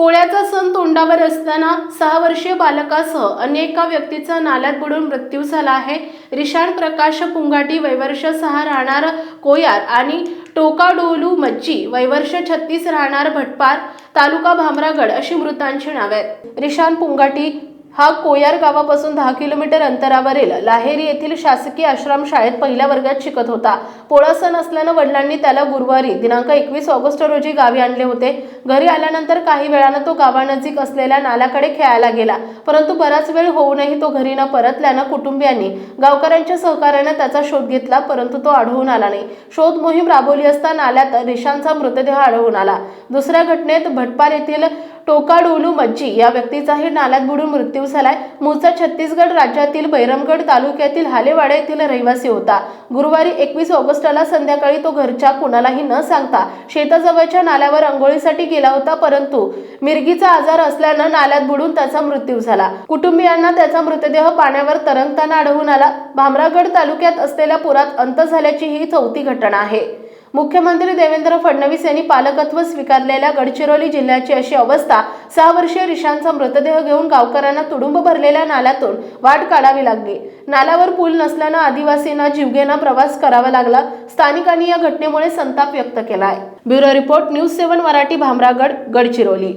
पोळ्याचा सण तोंडावर असताना सहा वर्षीय बालकासह अन्य एका व्यक्तीचा नाल्यात बुडून मृत्यू झाला आहे. रिशाण प्रकाश पुंगाटी वैवर्ष सहा राहणार कोयार आणि टोकाडोलू मज्जी वैवर्ष छत्तीस राहणार भटपार तालुका भामरागड अशी मृतांची नावे आहेत. रिशान पुंगाटी हा कोयार गावापासून दहा किलोमीटर अंतरावरील लाहेरी येथील शासकीय आश्रम शाळेत पहिल्या वर्गात शिकत होता. पोळा सण असल्यानं वडिलांनी त्याला गुरुवारी दिनांक एकवीस ऑगस्ट रोजी गावी आणले होते. घरी आल्यानंतर काही वेळानं तो गावानजीक असलेल्या नाल्याकडे खेळायला गेला. परंतु बराच वेळ होऊनही तो घरी न परतल्यानं कुटुंबियांनी गावकऱ्यांच्या सहकार्यानं त्याचा शोध घेतला परंतु तो आढळून आला नाही. शोध मोहीम राबवली असता नाल्यात रिशांचा मृतदेह आढळून आला. दुसऱ्या घटनेत भटपार येथील टोकाडोलू मज्जी या व्यक्तीचाही नाल्यात बुडून मृत्यू झालाय. मूळचा छत्तीसगड राज्यातील बैरमगड तालुक्यातील हालेवाडा येथील रहिवासी होता. गुरुवारी एकवीस ऑगस्टला संध्याकाळी तो घरच्या कुणालाही न सांगता शेताजवळच्या नाल्यावर अंघोळीसाठी गेला होता परंतु मिरगीचा आजार असल्यानं नाल्यात बुडून त्याचा मृत्यू झाला. कुटुंबियांना त्याचा मृतदेह पाण्यावर तरंगताना आढळून आला. भामरागड तालुक्यात असलेल्या पुरात अंत झाल्याची ही चौथी घटना आहे. मुख्यमंत्री देवेंद्र फडणवीस यांनी पालकत्व स्वीकारलेल्या गडचिरोली जिल्ह्याची अशी अवस्था सहा वर्षीय रिशांचा मृतदेह घेऊन गावकऱ्यांना तुडुंब भरलेल्या नाल्यातून वाट काढावी लागली. नाल्यावर पूल नसल्यानं आदिवासींना जीवघेणा प्रवास करावा लागला. स्थानिकांनी या घटनेमुळे संताप व्यक्त केलाय. Bureau report news seven Marathi Bhamragad Gadchiroli.